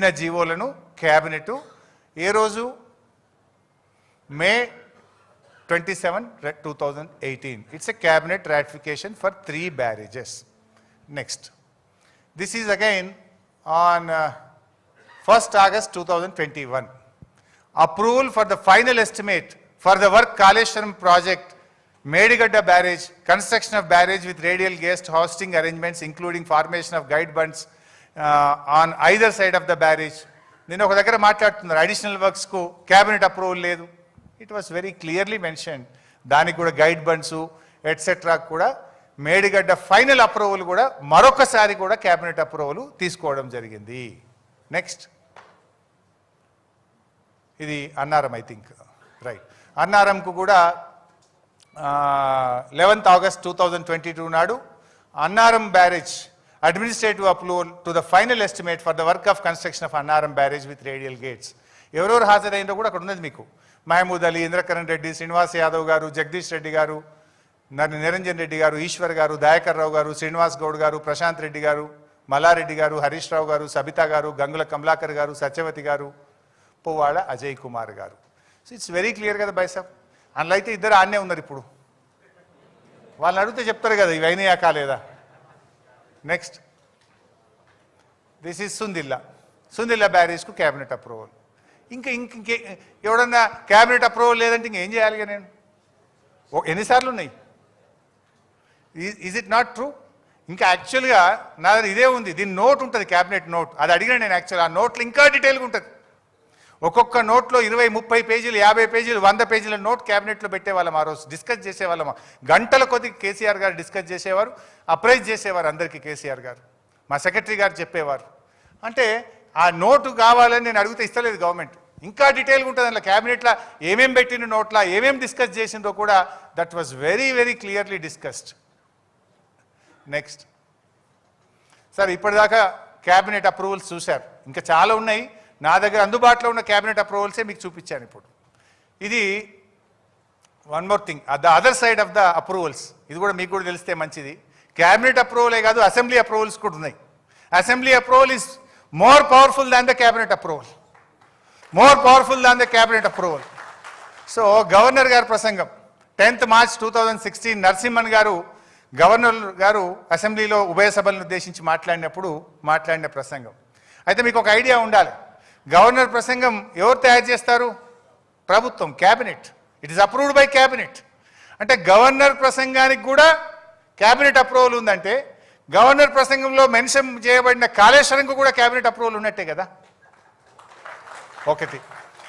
ఇచ్చిన జీవోలను క్యాబినెట్. ఏ రోజు? May twenty seven two thousand eighteen. It's a cabinet ratification for three barrages next this is again on first August two thousand twenty one approval for the final estimate for the work Kaleshwaram project Medigadda barrage construction of barrage with radial guest hoisting arrangements including formation of guide bunds on either side of the barrage నేను ఒక దగ్గర మాట్లాడుతున్నారు. Additional వర్క్స్కు cabinet approval లేదు. It was very clearly mention దానికి కూడా guide bunds etcetera కూడా Medigadda final approval కూడా మరొకసారి కూడా క్యాబినెట్ అప్రూవల్ తీసుకోవడం జరిగింది. నెక్స్ట్ ఇది అన్నారం ఐ థింక్ రైట్ అన్నారంకు కూడా eleventh August two thousand twenty two నాడు Annaram barrage administrative approval to the final estimate for the work of construction of Annaram barrage with radial gates ఎవరెవరు హాజరైందో కూడా అక్కడ ఉన్నది మీకు. మహమూద్ అలీ ఇంద్రకరణ్ రెడ్డి శ్రీనివాస్ యాదవ్ గారు జగదీష్ రెడ్డి గారు నన్ను నిరంజన్ రెడ్డి గారు ఈశ్వర్ గారు దయాకర్ రావు గారు శ్రీనివాస్ గౌడ్ గారు ప్రశాంత్ రెడ్డి గారు మల్లారెడ్డి గారు హరీష్ రావు గారు సబితా గారు గంగుల కమలాకర్ గారు సత్యవతి గారు పువ్వాడ అజయ్ కుమార్ గారు. సో ఇట్స్ వెరీ క్లియర్ కదా బైసాబ్ అందులో అయితే ఇద్దరు ఆన్నే ఉన్నారు ఇప్పుడు. వాళ్ళని అడిగితే చెప్తారు కదా ఇవి అయినాయా కాలేదా? Next this is Sundilla Sundilla బ్యారేజ్కు cabinet approval ఇంకా ఇంక ఇంకే ఎవడన్నా క్యాబినెట్ అప్రూవల్ లేదంటే ఇంకేం చేయాలి నేను? ఓ ఎన్నిసార్లు ఉన్నాయి ఈజ్ ఇట్ నాట్ ట్రూ ఇంకా యాక్చువల్గా నా దగ్గర ఇదే ఉంది. దీని నోట్ ఉంటుంది క్యాబినెట్ నోట్ అది అడిగిన నేను యాక్చువల్ ఆ నోట్లో ఇంకా డీటెయిల్గా ఉంటుంది. ఒక్కొక్క నోట్లో ఇరవై ముప్పై పేజీలు యాభై పేజీలు వంద పేజీల నోట్ క్యాబినెట్లో పెట్టేవాళ్ళం ఆ రోజు. డిస్కస్ చేసేవాళ్ళం. గంటల కొద్ది కేసీఆర్ గారు డిస్కస్ చేసేవారు అప్రైజ్ చేసేవారు అందరికీ కేసీఆర్ గారు. మా సెక్రటరీ గారు చెప్పేవారు. అంటే ఆ నోటు కావాలని నేను అడిగితే ఇస్తలేదు గవర్నమెంట్. ఇంకా డీటెయిల్గా ఉంటుంది అందులో. క్యాబినెట్లో ఏమేమి పెట్టిన నోట్లా ఏమేమి డిస్కస్ చేసిందో కూడా that was very very clearly discussed. Next. Sir ఇప్పటిదాకా క్యాబినెట్ అప్రూవల్స్ చూశారు. ఇంకా చాలా ఉన్నాయి. నా దగ్గర అందుబాటులో ఉన్న క్యాబినెట్ అప్రూవల్సే మీకు చూపించాను ఇప్పుడు. ఇది one more thing the other side of the approvals ఇది కూడా మీకు కూడా తెలిస్తే మంచిది. క్యాబినెట్ అప్రూవలే కాదు అసెంబ్లీ అప్రూవల్స్ కూడా ఉన్నాయి. Assembly approval is more powerful than the cabinet approval more powerful than the cabinet approval so governor గారి ప్రసంగం. Tenth March two thousand sixteen Narasimhan garu governor garu అసెంబ్లీలో ఉభయ సభలను ఉద్దేశించి మాట్లాడినప్పుడు మాట్లాడిన ప్రసంగం. అయితే మీకు ఒక ఐడియా ఉండాలి. గవర్నర్ ప్రసంగం ఎవరు తయారు చేస్తారు? ప్రభుత్వం cabinet. It is approved by cabinet అంటే గవర్నర్ ప్రసంగానికి కూడా క్యాబినెట్ అప్రూవల్ ఉందంటే గవర్నర్ ప్రసంగంలో మెన్షన్ చేయబడిన కాళేశ్వరంకు కూడా క్యాబినెట్ అప్రూవల్ ఉన్నట్టే కదా? ఒకటి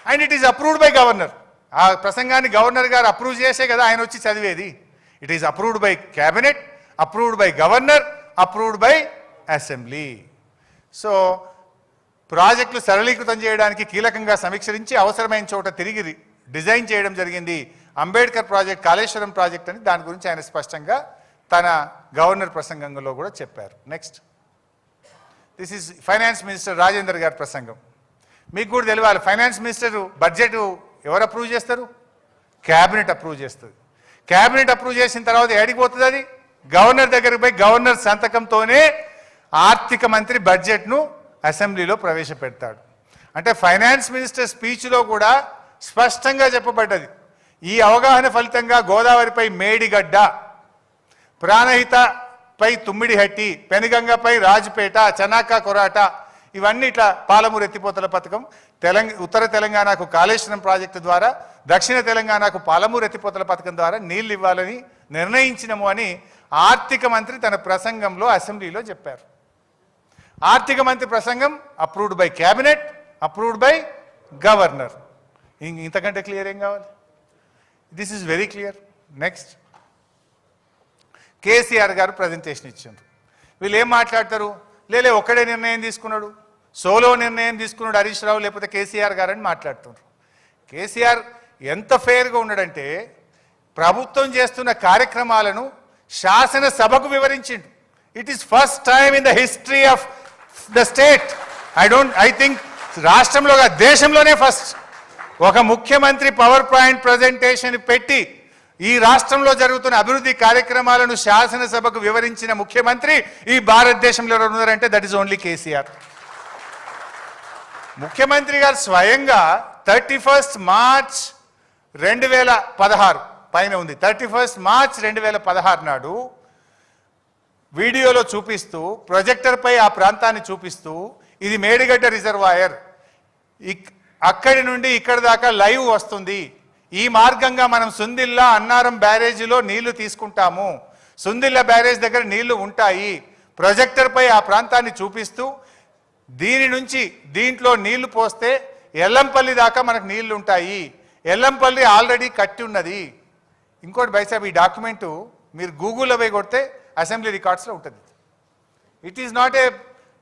and it is approved by governor. ఆ ప్రసంగాన్ని గవర్నర్ గారు అప్రూవ్ చేసే కదా ఆయన వచ్చి చదివేది. It is approved by cabinet approved by governor approved by assembly so ప్రాజెక్టులు సరళీకృతం చేయడానికి కీలకంగా సమీక్షించి అవసరమైన చోట తిరిగి డిజైన్ చేయడం జరిగింది. అంబేద్కర్ ప్రాజెక్ట్ కాళేశ్వరం ప్రాజెక్ట్ అని దాని గురించి ఆయన స్పష్టంగా తన గవర్నర్ ప్రసంగంలో కూడా చెప్పారు. Next this is finance minister Rajender గారి ప్రసంగం. మీకు కూడా తెలియాలి ఫైనాన్స్ మినిస్టర్ బడ్జెట్ ఎవరు అప్రూవ్ చేస్తారు? క్యాబినెట్ అప్రూవ్ చేస్తుంది. క్యాబినెట్ అప్రూవ్ చేసిన తర్వాత ఏడికి పోతుంది అది? గవర్నర్ దగ్గరికి పోయి గవర్నర్ సంతకంతోనే ఆర్థిక మంత్రి బడ్జెట్ను అసెంబ్లీలో ప్రవేశపెడతాడు. అంటే ఫైనాన్స్ మినిస్టర్ స్పీచ్లో కూడా స్పష్టంగా చెప్పబడ్డది. ఈ అవగాహన ఫలితంగా గోదావరిపై మేడిగడ్డ ప్రాణహితపై తుమ్మిడిహట్టి పెనుగంగపై రాజుపేట చనాక కొరాట ఇవన్నీ ఇట్లా పాలమూరు ఎత్తిపోతల పథకం. తెలంగ ఉత్తర తెలంగాణకు కాళేశ్వరం ప్రాజెక్టు ద్వారా దక్షిణ తెలంగాణకు పాలమూరు ఎత్తిపోతల పథకం ద్వారా నీళ్ళు ఇవ్వాలని నిర్ణయించినము అని ఆర్థిక మంత్రి తన ప్రసంగంలో అసెంబ్లీలో చెప్పారు. ఆర్థిక మంత్రి ప్రసంగం approved by cabinet approved by governor ఇంతకంటే క్లియర్ ఏం కావాలి? This is very clear next KCR garu presentation ఇచ్చిండ్రు. వీళ్ళు ఏం మాట్లాడతారు? లేలే ఒక్కడే నిర్ణయం తీసుకున్నాడు. సోలో నిర్ణయం తీసుకున్నాడు హరీష్ రావు లేకపోతే కేసీఆర్ గారు అని మాట్లాడుతున్నారు కేసీఆర్ ఎంత ఫెయిర్గా ఉన్నాడంటే ప్రభుత్వం చేస్తున్న కార్యక్రమాలను శాసనసభకు వివరించిండు. It is first time in the history of the state I don't I think రాష్ట్రంలో దేశంలోనే ఫస్ట్ ఒక ముఖ్యమంత్రి పవర్ పాయింట్ ప్రజెంటేషన్ పెట్టి ఈ రాష్ట్రంలో జరుగుతున్న అభివృద్ధి కార్యక్రమాలను శాసనసభకు వివరించిన ముఖ్యమంత్రి ఈ భారతదేశంలో ఎవరు ఉన్నారంటే దట్ ఈస్ ఓన్లీ కేసీఆర్. ముఖ్యమంత్రి గారు స్వయంగా థర్టీ ఫస్ట్ మార్చ్ రెండు వేల పదహారు పైన ఉంది. థర్టీ ఫస్ట్ మార్చ్ రెండు వేల పదహారు నాడు వీడియోలో చూపిస్తూ ప్రొజెక్టర్పై ఆ ప్రాంతాన్ని చూపిస్తూ ఇది మేడిగడ్డ రిజర్వాయర్. ఇక్- అక్కడి నుండి ఇక్కడ దాకా లైవ్ వస్తుంది. ఈ మార్గంగా మనం సుందిల్లా అన్నారం బ్యారేజీలో నీళ్ళు తీసుకుంటాము. సుందిల్లా బ్యారేజ్ దగ్గర నీళ్ళు ఉంటాయి. ప్రొజెక్టర్పై ఆ ప్రాంతాన్ని చూపిస్తూ దీని నుంచి దీంట్లో నీళ్ళు పోస్తే ఎల్లంపల్లి దాకా మనకు నీళ్ళు ఉంటాయి. ఎల్లంపల్లి ఆల్రెడీ కట్టి ఉన్నది. ఇంకోటి బైసాబ్ ఈ డాక్యుమెంటు మీరు గూగుల్లో పోయి కొడితే అసెంబ్లీ రికార్డ్స్లో ఉంటుంది. It is not a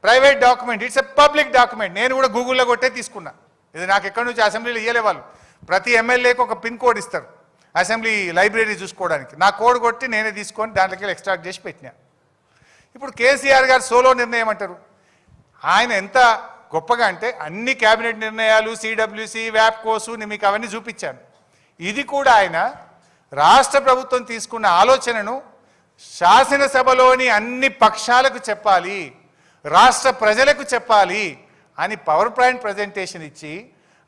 private document it's a public document నేను కూడా గూగుల్లో కొట్టే తీసుకున్నా. ఇది నాకు ఎక్కడి నుంచి అసెంబ్లీలో ఇయ్యలే వాళ్ళు. ప్రతి ఎమ్మెల్యేకి ఒక పిన్ కోడ్ ఇస్తారు. అసెంబ్లీ లైబ్రరీ చూసుకోవడానికి. నా కోడ్ కొట్టి నేనే తీసుకొని దాంట్లోకి ఎక్స్ట్రాక్ట్ చేసి పెట్టినా. ఇప్పుడు కేసీఆర్ గారు సోలో నిర్ణయం అంటారు. ఆయన ఎంత గొప్పగా అంటే అన్ని కేబినెట్ నిర్ణయాలు సిడబ్ల్యూసి వ్యాప్కోసు నేను మీకు అవన్నీ చూపించాను. ఇది కూడా ఆయన రాష్ట్ర ప్రభుత్వం తీసుకున్న ఆలోచనను శాసనసభలోని అన్ని పక్షాలకు చెప్పాలి రాష్ట్ర ప్రజలకు చెప్పాలి అని పవర్ పాయింట్ ప్రజెంటేషన్ ఇచ్చి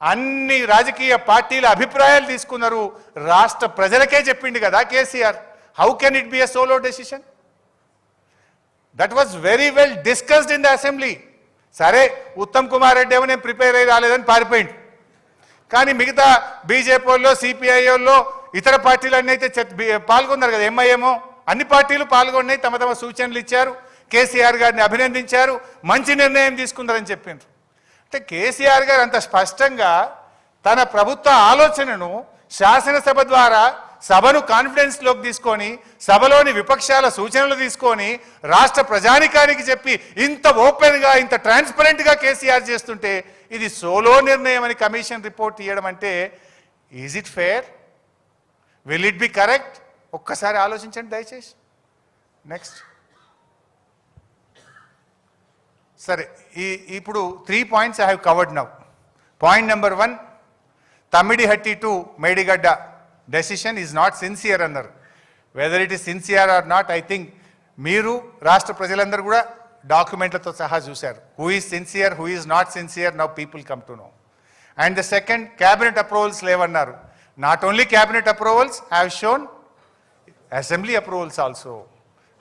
అన్ని రాజకీయ పార్టీల అభిప్రాయాలు తీసుకున్నారు. రాష్ట్ర ప్రజలకే చెప్పిండు కదా KCR. How can it be a solo decision that was very well discussed in the assembly సరే ఉత్తమ్ కుమార్ రెడ్డి ఏమో నేను ప్రిపేర్ అయ్యి రాలేదని పారిపోయింది కానీ మిగతా బీజేపీ వాళ్ళు సిపిఐ వాళ్ళు ఇతర పార్టీలన్నీ అయితే పాల్గొన్నారు కదా ఎంఐఎమో అన్ని పార్టీలు పాల్గొన్నాయి తమ తమ సూచనలు ఇచ్చారు. కేసీఆర్ గారిని అభినందించారు. మంచి నిర్ణయం తీసుకున్నారని చెప్పిండ్రు. అంటే కేసీఆర్ గారు అంత స్పష్టంగా తన ప్రభుత్వ ఆలోచనను శాసనసభ ద్వారా సభను కాన్ఫిడెన్స్లోకి తీసుకొని సభలోని విపక్షాల సూచనలు తీసుకొని రాష్ట్ర ప్రజానికానికి చెప్పి ఇంత ఓపెన్గా ఇంత ట్రాన్స్పరెంట్గా కేసీఆర్ చేస్తుంటే ఇది సోలో నిర్ణయం అని కమిషన్ రిపోర్ట్ ఇవ్వడం అంటే is it fair will it be correct ఒక్కసారి ఆలోచించండి దయచేసి. నెక్స్ట్ సరే ఈ ఇప్పుడు three points I have covered now point number one Tummidihatti to Medigadda decision is not sincere అన్నారు. Whether it is sincere or not I think మీరు రాష్ట్ర ప్రజలందరూ కూడా డాక్యుమెంట్లతో సహా చూశారు. Who is sincere who is not sincere now people come to know and the second cabinet approvals లేవన్నారు. Not only cabinet approvals have shown assembly approvals also.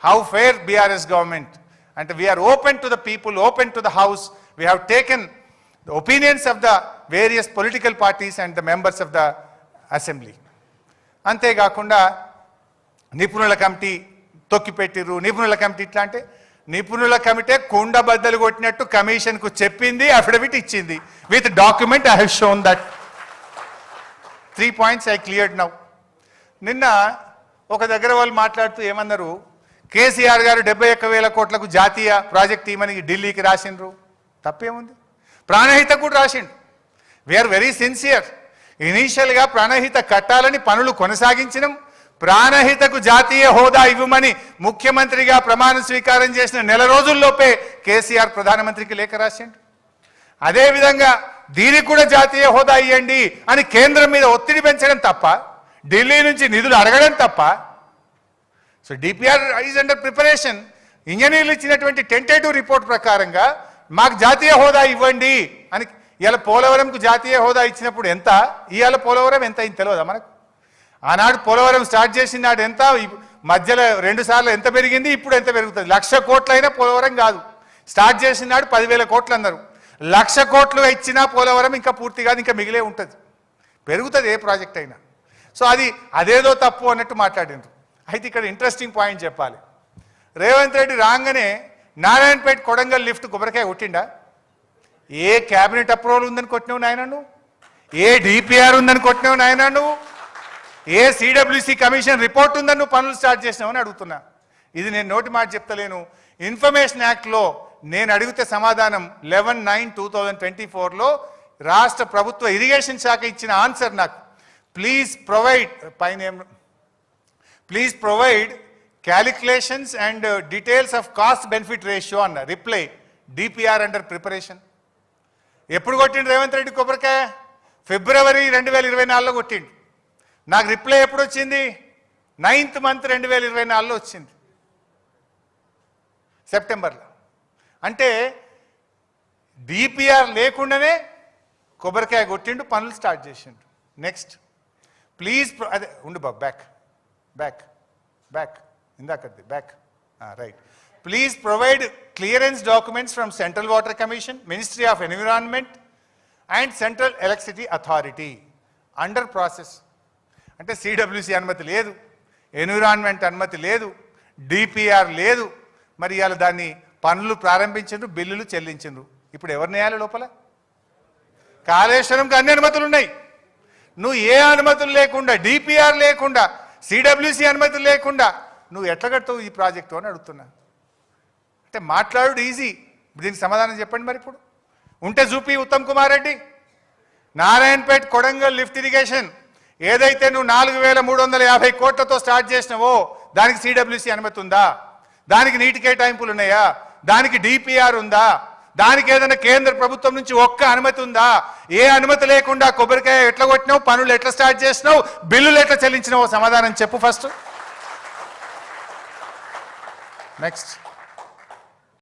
How fair BRS government. And we are open to the people, open to the house. We have taken the opinions of the various political parties and the members of the assembly. అంతేకాకుండా నిపుణుల committee తొక్కిపెట్టిర్రు నిపుణుల committee ఇట్లా అంటే నిపుణుల committee కుండ బద్దలు కొట్టినట్టు కమిషన్కు చెప్పింది అఫిడవిట్ ఇచ్చింది with document I have shown that three points I cleared now నిన్న ఒక దగ్గర వాళ్ళు మాట్లాడుతూ ఏమన్నారు? కేసీఆర్ గారు డెబ్బై ఒక్క వేల కోట్లకు జాతీయ ప్రాజెక్ట్ ఇవ్వని ఢిల్లీకి రాసిండ్రు. తప్పేముంది? ప్రాణహిత కూడా రాసిండు. వీఆర్ వెరీ సిన్సియర్ ఇనీషియల్గా ప్రాణహిత కట్టాలని పనులు కొనసాగించినాం. ప్రాణహితకు జాతీయ హోదా ఇవ్వమని ముఖ్యమంత్రిగా ప్రమాణ స్వీకారం చేసిన నెల రోజుల్లోపే కేసీఆర్ ప్రధానమంత్రికి లేఖ రాసిండు. అదేవిధంగా దీనికి కూడా జాతీయ హోదా ఇవ్వండి అని కేంద్రం మీద ఒత్తిడి పెంచడం తప్ప ఢిల్లీ నుంచి నిధులు అడగడం తప్ప so DPR is under preparation ఇంజనీర్లు ఇచ్చినటువంటి టెంటేటివ్ రిపోర్ట్ ప్రకారంగా మాకు జాతీయ హోదా ఇవ్వండి అని ఇవాళ పోలవరంకు జాతీయ హోదా ఇచ్చినప్పుడు ఎంత? ఇవాళ పోలవరం ఎంత అయింది తెలియదా మనకు? ఆనాడు పోలవరం స్టార్ట్ చేసిన నాడు ఎంత? మధ్యలో రెండు సార్లు ఎంత పెరిగింది? ఇప్పుడు ఎంత పెరుగుతుంది? లక్ష కోట్లైనా పోలవరం కాదు. స్టార్ట్ చేసిన నాడు పదివేల కోట్లు అన్నారు. లక్ష కోట్లు ఇచ్చినా పోలవరం ఇంకా పూర్తి కాదు ఇంకా మిగిలే ఉంటుంది. పెరుగుతుంది ఏ ప్రాజెక్ట్ అయినా. సో అది అదేదో తప్పు అన్నట్టు మాట్లాడిండ్రు. అయితే ఇక్కడ ఇంట్రెస్టింగ్ పాయింట్ చెప్పాలి. రేవంత్ రెడ్డి రాగానే నారాయణపేట కొడంగల్ లిఫ్ట్ కొబ్బరికాయ కొట్టిండా? ఏ క్యాబినెట్ అప్రూవల్ ఉందని కొట్టినావు నాయన నువ్వు? ఏ డిపిఆర్ ఉందని కొట్టినావు నాయన నువ్వు? ఏ సిడబ్ల్యూసి కమిషన్ రిపోర్ట్ ఉందని నువ్వు పనులు స్టార్ట్ చేసినావని అడుగుతున్నా. ఇది నేను నోటి మాట చెప్తలేను. ఇన్ఫర్మేషన్ యాక్ట్లో నేను అడిగితే సమాధానం eleven nine two thousand twenty ఫోర్లో రాష్ట్ర ప్రభుత్వ ఇరిగేషన్ శాఖ ఇచ్చిన ఆన్సర్ నాకు. ప్లీజ్ ప్రొవైడ్ పైన please provide calculations and details of cost benefit ratio అన్న రిప్లై డిపిఆర్ అండర్ ప్రిపరేషన్ ఎప్పుడు కొట్టిండు రేవంత్ రెడ్డి కొబ్బరికాయ? ఫిబ్రవరి రెండు వేల ఇరవై నాలుగులో కొట్టిండు. నాకు రిప్లై ఎప్పుడు వచ్చింది? నైన్త్ మంత్ రెండు వేల ఇరవై నాలుగులో వచ్చింది. సెప్టెంబర్లో అంటే డిపిఆర్ లేకుండానే కొబ్బరికాయ కొట్టిండు పనులు స్టార్ట్ చేసిండు. నెక్స్ట్ ప్లీజ్ అదే ఉండు బాబు back back back ఇందాకది back right please provide clearance documents from central water commission ministry of environment and central electricity authority under process అంటే సిడబ్ల్యూసి అనుమతి లేదు. ఎన్విరాన్మెంట్ అనుమతి లేదు. డిపిఆర్ లేదు. మరి ఇవాళ దాన్ని పనులు ప్రారంభించరు బిల్లులు చెల్లించరు ఇప్పుడు ఎవరిని వేయాలి లోపల? కాళేశ్వరంకి అన్ని అనుమతులు ఉన్నాయి నువ్వు ఏ అనుమతులు లేకుండా డిపిఆర్ లేకుండా సిడబ్ల్యూసి అనుమతులు లేకుండా నువ్వు ఎట్లా కడతావు ఈ ప్రాజెక్టు అని అడుగుతున్నా. అంటే మాట్లాడు ఈజీ. దీనికి సమాధానం చెప్పండి మరి ఇప్పుడు. ఉంటే చూపి Uttam Kumar Reddy. Narayanpet Kodangal lift irrigation. ఏదైతే నువ్వు నాలుగు వేల మూడు వందల యాభై కోట్లతో స్టార్ట్ చేసినావో దానికి సిడబ్ల్యూసి అనుమతి ఉందా? దానికి నీటి కేటాయింపులు ఉన్నాయా? దానికి డిపిఆర్ ఉందా? దానికి ఏదైనా కేంద్ర ప్రభుత్వం నుంచి ఒక్క అనుమతి ఉందా? ఏ అనుమతి లేకుండా కొబ్బరికాయ ఎట్లా కొట్టినావు? పనులు ఎట్లా స్టార్ట్ చేసినావు? బిల్లులు ఎట్లా చెల్లించినావో సమాధానం చెప్పు ఫస్ట్. నెక్స్ట్.